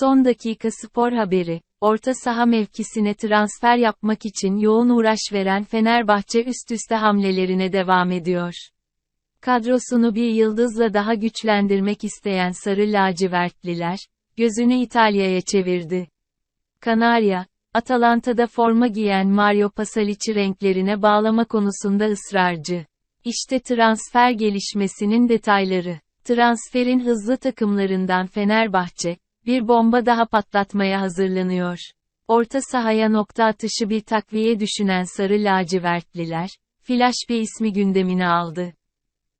Son dakika spor haberi. Orta saha mevkisine transfer yapmak için yoğun uğraş veren Fenerbahçe üst üste hamlelerine devam ediyor. Kadrosunu bir yıldızla daha güçlendirmek isteyen Sarı Lacivertliler, gözünü İtalya'ya çevirdi. Kanarya, Atalanta'da forma giyen Mario Pasalic'i renklerine bağlama konusunda ısrarcı. İşte transfer gelişmesinin detayları. Transferin hızlı takımlarından Fenerbahçe, bir bomba daha patlatmaya hazırlanıyor. Orta sahaya nokta atışı bir takviye düşünen Sarı Lacivertliler, flash bir ismi gündemine aldı.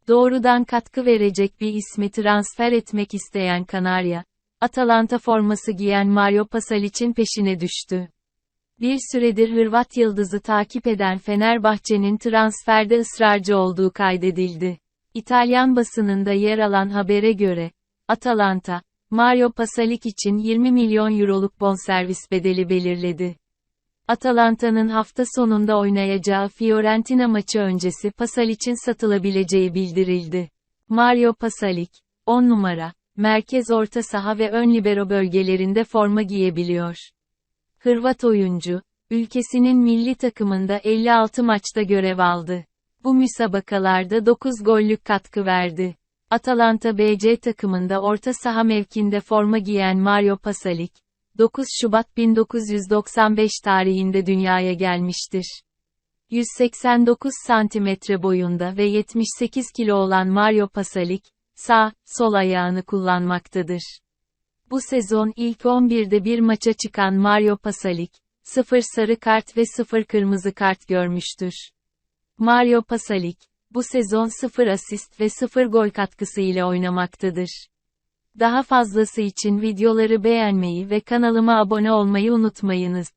Doğrudan katkı verecek bir ismi transfer etmek isteyen Kanarya, Atalanta forması giyen Mario Pasalic'in peşine düştü. Bir süredir Hırvat yıldızı takip eden Fenerbahçe'nin transferde ısrarcı olduğu kaydedildi. İtalyan basınında yer alan habere göre, Atalanta, Mario Pasalic için 20 milyon euroluk bonservis bedeli belirledi. Atalanta'nın hafta sonunda oynayacağı Fiorentina maçı öncesi Pasalic'in satılabileceği bildirildi. Mario Pasalic, 10 numara, merkez orta saha ve ön libero bölgelerinde forma giyebiliyor. Hırvat oyuncu, ülkesinin milli takımında 56 maçta görev aldı. Bu müsabakalarda 9 gollük katkı verdi. Atalanta BC takımında orta saha mevkinde forma giyen Mario Pasalic, 9 Şubat 1995 tarihinde dünyaya gelmiştir. 189 santimetre boyunda ve 78 kilo olan Mario Pasalic, sağ, sol ayağını kullanmaktadır. Bu sezon ilk 11'de bir maça çıkan Mario Pasalic, 0 sarı kart ve 0 kırmızı kart görmüştür. Mario Pasalic, bu sezon 0 asist ve 0 gol katkısı ile oynamaktadır. Daha fazlası için videoları beğenmeyi ve kanalıma abone olmayı unutmayınız.